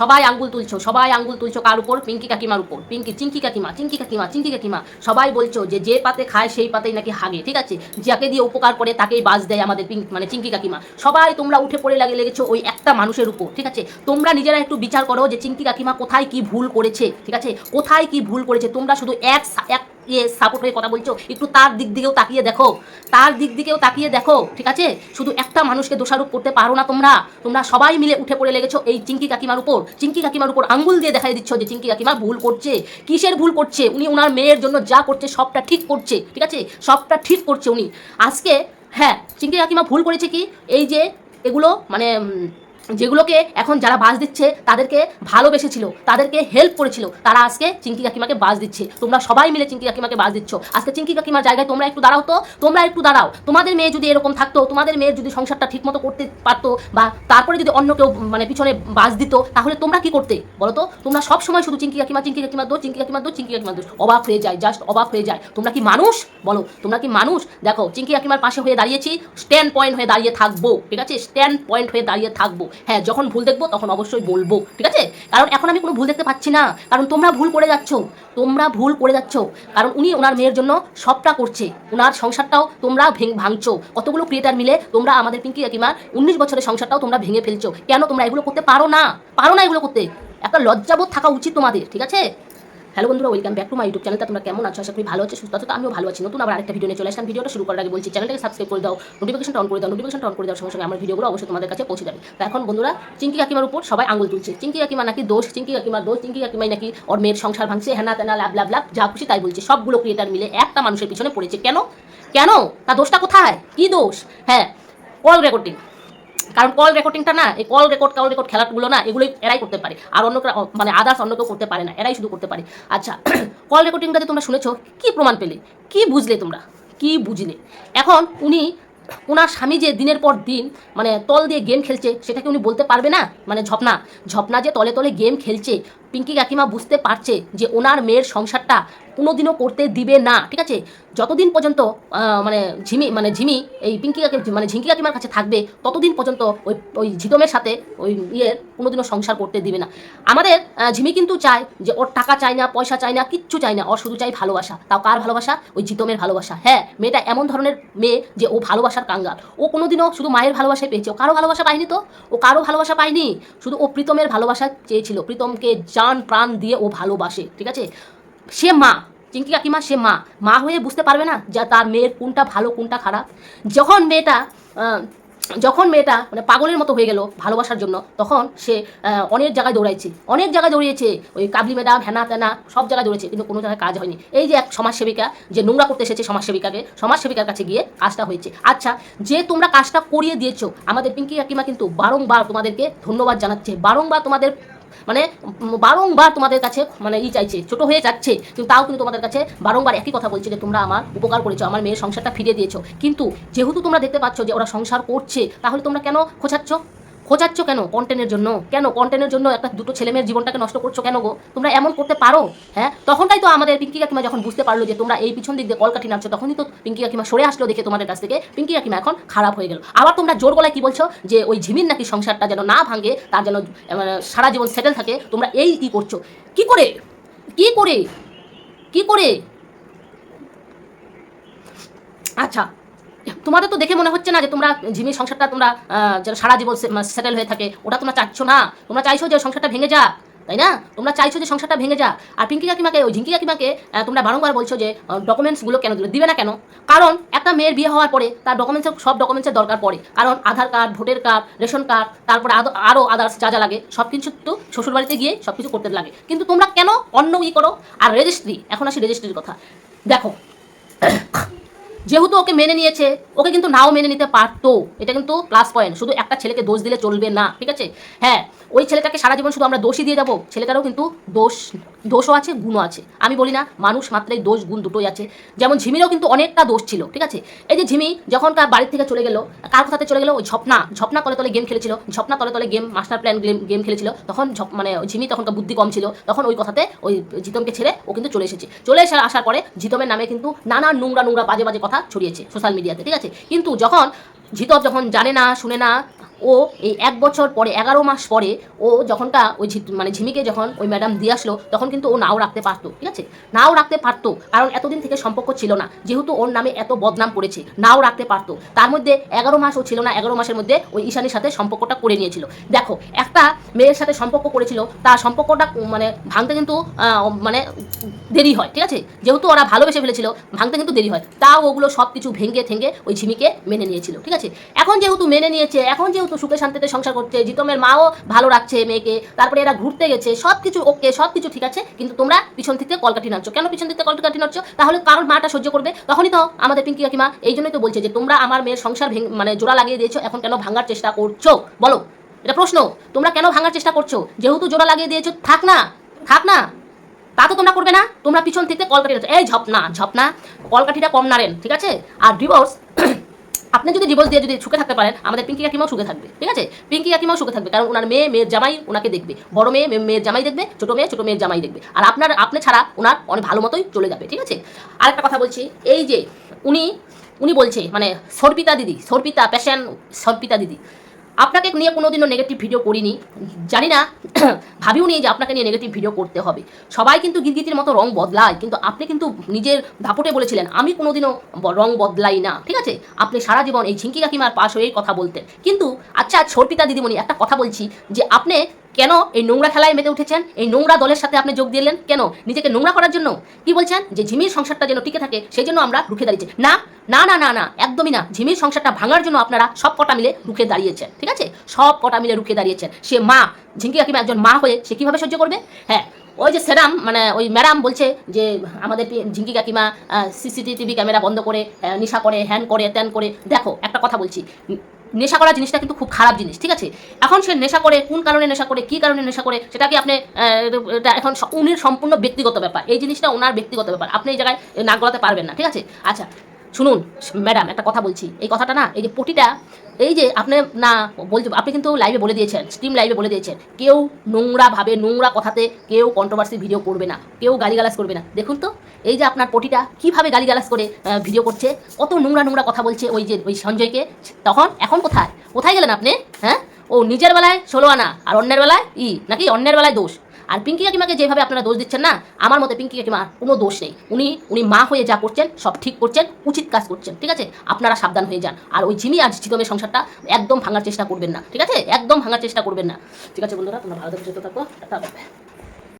সবাই আঙ্গুল তুলছো, সবাই আঙ্গুল তুলছো কার উপর? পিঙ্কি কাকিমার উপর। পিঙ্কি, চিঙ্কি কাকিমা চিঙ্কি কাকিমা চিঙ্কি কাকিমা। সবাই বলছো যে যে পাতে খায় সেই পাতেই নাকি হাগে, ঠিক আছে? যাকে দিয়ে উপকার করে তাকেই বাজ দেয় আমাদের পিঙ্ক মানে চিঙ্কি কাকিমা। সবাই তোমরা উঠে পড়ে লাগে, লেগেছো ওই একটা মানুষের উপর, ঠিক আছে? তোমরা নিজেরা একটু বিচার করো যে চিঙ্কি কাকিমা কোথায় কি ভুল করেছে, ঠিক আছে? কোথায় কি ভুল করেছে? তোমরা শুধু এক এক ইয়ে সাপোর্ট হয়ে কথা বলছো, একটু তার দিক দিকেও তাকিয়ে দেখো। তার দিক দিকেও তাকিয়ে দেখো, ঠিক আছে? শুধু একটা মানুষকে দোষারোপ করতে পারো না তোমরা। তোমরা সবাই মিলে উঠে পড়ে লেগেছো এই চিঙ্কি কাকিমার উপর। চিঙ্কি কাকিমার উপর আঙ্গুল দিয়ে দেখাই দিচ্ছ যে চিঙ্কি কাকিমা ভুল করছে। কিসের ভুল করছে? উনি ওনার মেয়ের জন্য যা করছে, সবটা ঠিক করছে, ঠিক আছে? সবটা ঠিক করছে উনি। আজকে হ্যাঁ চিঙ্কি কাকিমা ভুল করেছে কি? এই যে এগুলো মানে যেগুলোকে এখন যারা বাস দিচ্ছে, তাদেরকে ভালোবেসেছিল, তাদেরকে হেল্প করেছিল, তারা আজকে চিঙ্কি কাকিমাকে বাস দিচ্ছে। তোমরা সবাই মিলে চিঙ্কি কাকিমাকে বাস দিচ্ছ। আজকে চিঙ্কি কাকিমার জায়গায় তোমরা একটু দাঁড়াও তো, তোমরা একটু দাঁড়াও। তোমাদের মেয়ে যদি এরকম থাকতো, তোমাদের মেয়ের যদি সংসারটা ঠিকমতো করতে পারতো, বা তারপরে যদি অন্য কেউ মানে পিছনে বাস দিত, তাহলে তোমরা কি করতে? বলো তো তোমরা সব সময় শুধু চিঙ্কি কাকিমা চিঙ্কি কাকিমা দোষ, চিঙ্কি কাকিমা দোষ, চিঙ্কি কাকিমা দোষ। অবাক হয়ে যায় জাস্ট অবাক হয়ে যায়। তোমরা কি মানুষ? বলো, তোমরা কি মানুষ? দেখো, চিঙ্কি কাকিমার পাশে হয়ে দাঁড়িয়েছি স্ট্যান্ড পয়েন্ট হয়ে দাঁড়িয়ে থাকব, ঠিক আছে? স্ট্যান্ড পয়েন্ট হয়ে দাঁড়িয়ে থাকব। হ্যাঁ যখন ভুল দেখব, তখন অবশ্যই বলব, ঠিক আছে? কারণ এখন আমি কোনো ভুল দেখতে পাচ্ছি না। কারণ তোমরা ভুল করে যাচ্ছ। তোমরা ভুল করে যাচ্ছ। কারণ উনি ওনার মেয়ের জন্য সবটা করছে। ওনার সংসারটাও তোমরা ভেঙ ভাঙছো। কতগুলো ক্রিয়েটার মিলে তোমরা আমাদের পিঙ্কি কাকিমার উনিশ বছরের সংসারটাও তোমরা ভেঙে ফেলছো। কেন তোমরা এগুলো করতে পারো না? পারো না এগুলো করতে। একটা লজ্জাবোধ থাকা উচিত তোমাদের, ঠিক আছে? হ্যালো বন্ধুরা welcome back to my YouTube চ্যানেলটা তোমরা কেমন আছো? আশা করি ভালো আছো, সুস্থ আছো আমিও ভালো আছি। নতুন আবার আরেকটা ভিডিও নিয়ে চলে আসলাম। ভিডিওটা শুরু করার আগে বলছি চ্যানেলটাকে সাবস্ক্রাইব করে দাও নোটিফিকেশন অন করে দাও। নোটিফিকেশন অন করে দাও সঙ্গে সঙ্গে আমার ভিডিওগুলো অবশ্যই তোমাদের কাছে পৌঁছে যাবে। তো এখন বন্ধুরা চিঙ্কি কাকিমার উপর সবাই আঙুল তুলছে। চিঙ্কি কাকিমা নাকি দোষ চিঙ্কি কাকিমার দোষ চিঙ্কি কাকিমাই নাকি ওর মেয়ের সংসার ভাঙছে হ্যানা তেনা, লাভ লাভ লাভ, যা খুশি তাই বলছে। সবগুলো ক্রিয়েটার মিলে একটা মানুষের পিছনে পড়েছে। কেন? কেন? তার দোষটা কোথায়? কি দোষ? হ্যাঁ কল রেকর্ডিং কারণ কল রেকর্ডিংটা না, এই কল রেকর্ড কল রেকর্ড খেলাগুলো না, এগুলোই এরাই করতে পারে। আর অন্য মানে আদার্স অন্য কেউ করতে পারে না, এরাই শুধু করতে পারে। আচ্ছা কল রেকর্ডিংটাতে তোমরা শুনেছো, কী প্রমাণ পেলে? কি বুঝলে তোমরা? কি বুঝলে? এখন উনি ওনার স্বামী যে দিনের পর দিন মানে তল দিয়ে গেম খেলছে, সেটাকে উনি বলতে পারবে না? মানে ঝপনা ঝপনা যে তলে তলে গেম খেলছে পিঙ্কি কাকিমা বুঝতে পারছে যে ওনার মেয়ের সংসারটা কোনোদিনও করতে দিবে না, ঠিক আছে? যতদিন পর্যন্ত মানে ঝিমি মানে ঝিমি, এই পিঙ্কি কাকি মানে ঝিঙ্কি কাকিমার কাছে থাকবে, ততদিন পর্যন্ত ওই ওই ঝিতমের সাথে ওই ইয়ের কোনোদিনও সংসার করতে দিবে না। আমাদের ঝিমি কিন্তু চায় যে ওর টাকা চায় না, পয়সা চায় না, কিচ্ছু চায় না, ওর শুধু চাই ভালোবাসা। তাও কার ভালোবাসা? ওই জিতমের ভালোবাসা। হ্যাঁ মেয়েটা এমন ধরনের মেয়ে যে ও ভালোবাসার কাঙ্গাল। ও কোনোদিনও শুধু মায়ের ভালোবাসাই পেয়েছে। ও কারও ভালোবাসা পায়নি তো? ও কারও ভালোবাসা পায়নি? শুধু ও প্রীতমের ভালোবাসা চেয়েছিল। প্রীতমকে জান প্রাণ দিয়ে ও ভালোবাসে, ঠিক আছে? সে মা চিঙ্কি কাকিমা সে মা মা হয়ে বুঝতে পারবে না যে তার মেয়ের কোনটা ভালো, কোনটা খারাপ। যখন মেয়েটা যখন মেয়েটা মানে পাগলের মতো হয়ে গেল ভালোবাসার জন্য, তখন সে অনেক জায়গায় দৌড়াইছে। অনেক জায়গায় দৌড়িয়েছে, ওই কাবলি ম্যাডাম হ্যানা তেনা সব জায়গায় দৌড়েছে, কিন্তু কোনো জায়গায় কাজ হয়নি। এই যে এক সমাজসেবিকা যে নোংরা করতে এসেছে সমাজসেবিকাকে, সমাজসেবিকার কাছে গিয়ে কাজটা হয়েছে। আচ্ছা যে তোমরা কাজটা করিয়ে দিয়েছ, আমাদের পিঙ্কি কাকিমা কিন্তু বারংবার তোমাদেরকে ধন্যবাদ জানাচ্ছে, বারংবার তোমাদের মানে বারংবার তোমাদের কাছে মানে ই চাইছে, ছোট হয়ে যাচ্ছে, কিন্তু তাও কিন্তু তোমাদের কাছে বারংবার একই কথা বলছে যে, তোমরা আমার উপকার করেছ, আমার মেয়ের সংসারটা ফিরিয়ে দিয়েছ। কিন্তু যেহেতু তোমরা দেখতে পাচ্ছ যে, ওরা সংসার করছে, তাহলে তোমরা কেন খোঁচাচ্ছ? খোঁচাচ্ছ কেন কন্টেন্টের জন্য? কেন কন্টেন্টের জন্য একটা দুটো ছেলে মেয়ের জীবনটাকে নষ্ট করছ কেন গো? তোমরা এমন করতে পারো হ্যাঁ? তখনটাই তো আমাদের পিঙ্কি কাকিমা যখন বুঝতে পারল যে তোমরা এই পিছন দিক দিয়ে কলকাঠি নামছো, তখনই তো পিঙ্কি কাকিমা সরে আসলো দেখে তোমাদের কাছ থেকে। পিঙ্কি কাকিমা এখন খারাপ হয়ে গেল। আবার তোমরা জোর গলায় কি বলছো? যে ওই ঝিমির নাকি সংসারটা যেন না ভাঙে, তার যেন মানে সারা জীবন সেটেল থাকে, তোমরা এই ই করছ? কি করে? কি করে? কি করে? আচ্ছা তোমাদের তো দেখে মনে হচ্ছে না যে তোমরা ঝিমির সংসারটা তোমরা সারা জীবন সেটেল হয়ে থাকে। ওটা তোমরা চাচ্ছ না। তোমরা চাইছো যে সংসারটা ভেঙে যাক, তাই না? তোমরা চাইছো যে সংসারটা ভেঙে যা আর পিঙ্কি কাকিমাকে, ওই ঝিঙ্কি কাকিমাকে তোমরা বারংবার বলছো যে ডকুমেন্টসগুলো কেন দিলে? দিবে না কেন? কারণ একটা মেয়ের বিয়ে হওয়ার পরে তার ডকুমেন্টসের সব ডকুমেন্টসের দরকার পড়ে। কারণ আধার কার্ড, ভোটের কার্ড, রেশন কার্ড, তারপরে আরও আদার্স যা যা লাগে সব কিছু তো শ্বশুরবাড়িতে গিয়ে সব কিছু করতে লাগে। কিন্তু তোমরা কেন অন্য ই করো? আর রেজিস্ট্রি এখন আসি রেজিস্ট্রির কথা। দেখো যেহেতু ওকে মেনে নিয়েছে, ওকে কিন্তু নাও মেনে নিতে পারতো। এটা কিন্তু প্লাস পয়েন্ট শুধু একটা ছেলেকে দোষ দিলে চলবে না, ঠিক আছে? হ্যাঁ ওই ছেলেটাকে সারা জীবন শুধু আমরা দোষই দিয়ে যাব। ছেলেটারও কিন্তু দোষ, দোষও আছে, গুণও আছে। আমি বলি না, মানুষ মাত্রাই দোষ, গুণ দুটোই আছে। যেমন ঝিমিরও কিন্তু অনেকটা দোষ ছিল, ঠিক আছে? এই যে ঝিমি যখন কার বাড়ির থেকে চলে গেল, কার কথাতে চলে গেল? ওই ঝপনা ঝপনা তলে তলে গেম খেলেছিল, ঝপনা তলে তলে game master plan game game খেলেছিল। তখন ঝপ মানে ঝিমি তখনকার বুদ্ধি কম ছিল। তখন ওই কথাতে ওই জিতমকে ছেড়ে ও কিন্তু চলে এসেছে। চলে এসে আসার পরে জিতমের নামে কিন্তু নানা নোংরা নোংরা বাজে বাজে কথা ছড়িয়েছে সোশ্যাল মিডিয়াতে ঠিক আছে? কিন্তু যখন জিতব যখন জানে না শুনে না ও এই এক বছর পরে, এগারো মাস পরে ও যখনটা ওই মানে ঝিমিকে যখন ওই ম্যাডাম দিয়ে আসলো, তখন কিন্তু ও নাও রাখতে পারতো, ঠিক আছে? নাও রাখতে পারতো, কারণ এতদিন থেকে সম্পর্ক ছিল না, যেহেতু ওর নামে এত বদনাম করেছে, নাও রাখতে পারতো। তার মধ্যে এগারো মাস ও ছিল না, এগারো মাসের মধ্যে ওই ঈশানের সাথে সম্পর্কটা করে নিয়েছিল। দেখো, একটা মেয়ের সাথে সম্পর্ক করেছিল, তার সম্পর্কটা মানে ভাঙতে কিন্তু মানে দেরি হয়, ঠিক আছে? যেহেতু ওরা ভালোবেসে ফেলেছিল, ভাঙতে কিন্তু দেরি হয়। তাও ওগুলো সব কিছু ভেঙে ঠেঙ্গে ওই ঝিমিকে মেনে নিয়েছিল, ঠিক আছে? এখন যেহেতু মেনে নিয়েছে, এখন যেহেতু সুখে শান্তিতে সংসার করছে, জিতমের মাও ভালো রাখছে মেয়েকে, তারপরে এরা ঘুরতে গেছে সব কিছু ওকে সব কিছু ঠিক আছে, কিন্তু তোমরা পিছন থেকে কলকাঠি নাচছো কেন পিছন থেকে কলকাঠি নাচছো তাহলে কারণ মাটা সহ্য করবে? তখনই তো আমাদের পিঙ্কি কাকিমা এই জন্যই তো বলছে যে, তোমরা আমার মেয়ের সংসার মানে জোড়া লাগিয়ে দিয়েছ, এখন কেন ভাঙার চেষ্টা করছ? বলো, এটা প্রশ্ন। তোমরা কেন ভাঙার চেষ্টা করছ? যেহেতু জোড়া লাগিয়ে দিয়েছ, থাক না থাক না। তা তো তোমরা করবে না। তোমরা পিছন থেকে কলকাঠি নাচো। এই ঝপনা ঝপনা, কলকাঠিটা কম নাড়েন, ঠিক আছে? আর ডিভোর্স আপনি যদি ডিভোর্স দিয়ে যদি সুখে থাকতে পারেন, আমাদের পিঙ্কি কাকিমাও সুখে থাকবে, ঠিক আছে? পিঙ্কি কাকিমাও সুখে থাকবে, কারণ ওনার মেয়ে, মেয়ের জামাই ওনাকে দেখবে। বড় মেয়ে মেয়ে- মেয়ের জামাই দেখবে, ছোটো মেয়ে, ছোটো মেয়ের জামাই দেখবে। আর আপনার, আপনি ছাড়া ওনার অনেক ভালো মতোই চলে যাবে, ঠিক আছে? আরেকটা কথা বলছি, এই যে উনি উনি বলছে মানে সর্পিতা দিদি, সর্পিতা প্যাশন সর্পিতা দিদি। আপনাকে নিয়ে কোনোদিনও নেগেটিভ ভিডিও করিনি। জানি না, ভাবিও নি যে আপনাকে নিয়ে নেগেটিভ ভিডিও করতে হবে। সবাই কিন্তু গিরগিটির মতো রং বদলায়, কিন্তু আপনি কিন্তু নিজের দাপটে বলেছিলেন, আমি কোনোদিনও রং বদলাই না। ঠিক আছে? আপনি সারা জীবন এই ঝিঙ্কি কাকিমার পাশ হয়েই কথা বলতেন। কিন্তু আচ্ছা ছোটপিতা দিদিমণি, একটা কথা বলছি যে আপনি কেন এই নোংরা খেলায় মেতে উঠেছেন? এই নোংরা দলের সাথে আপনি যোগ দিলেন কেন? নিজেকে নোংরা করার জন্য? কি বলছেন? যে ঝিমির সংসারটা যেন টিকে থাকে, সেই জন্য আমরা রুখে দাঁড়িয়েছি। না না না না না, একদমই না। ঝিমির সংসারটা ভাঙার জন্য আপনারা সব কটা মিলে রুখে দাঁড়িয়েছেন, ঠিক আছে? সব কটা মিলে রুখে দাঁড়িয়েছেন। সে মা, ঝিঙ্কি কাকিমা একজন মা হয়ে সে কীভাবে সহ্য করবে? হ্যাঁ ওই যে সেরাম মানে ওই ম্যাডাম বলছে যে, আমাদের ঝিঙ্কি কাকিমা সিসিটিভি ক্যামেরা বন্ধ করে নিশা করে, হ্যান করে, ত্যান করে। দেখো, একটা কথা বলছি। নেশা করা জিনিসটা কিন্তু খুব খারাপ জিনিস, ঠিক আছে? এখন সে নেশা করে, কোন কারণে নেশা করে, কি কারণে নেশা করে, সেটাকে আপনি এখন উনি উনির সম্পূর্ণ ব্যক্তিগত ব্যাপার। এই জিনিসটা ওনার ব্যক্তিগত ব্যাপার। আপনি এই জায়গায় না গলাতে পারবেন না, ঠিক আছে? আচ্ছা শুনুন, ম্যাডাম, একটা কথা বলছি। এই কথাটা না, এই যে পটিটা, এই যে আপনি না বলতে আপনি কিন্তু লাইভে বলে দিয়েছেন স্ট্রিম লাইভে বলে দিয়েছেন। কেউ নোংরাভাবে নোংরা কথাতে কেউ কন্ট্রোভার্সি ভিডিও করবে না, কেউ গালিগালাজ করবে না। দেখুন তো, এই যে আপনার পটিটা কীভাবে গালিগালাজ করে ভিডিও করছে, কত নোংরা নোংরা কথা বলছে ওই যে ওই সঞ্জয়কে। তখন, এখন কোথায়? কোথায় গেলেন আপনি? হ্যাঁ? ও নিজের বেলায় ষোলো আনা, আর অন্যের বেলায় ই, নাকি অন্যের বেলায় দোষ? আর পিঙ্কি কাকিমাকে যেভাবে আপনারা দোষ দিচ্ছেন না, আমার মতে পিঙ্কি কাকিমার কোনো দোষ নেই। উনি উনি মা হয়ে যা করছেন, সব ঠিক করছেন, উচিত কাজ করছেন, ঠিক আছে? আপনারা সাবধান হয়ে যান। আর ওই ঝিমি আর চিতমের সংসারটা একদম ভাঙার চেষ্টা করবেন না, ঠিক আছে? একদম ভাঙার চেষ্টা করবেন না। ঠিক আছে বন্ধুরা, তোমরা ভালো থেকে থাকো।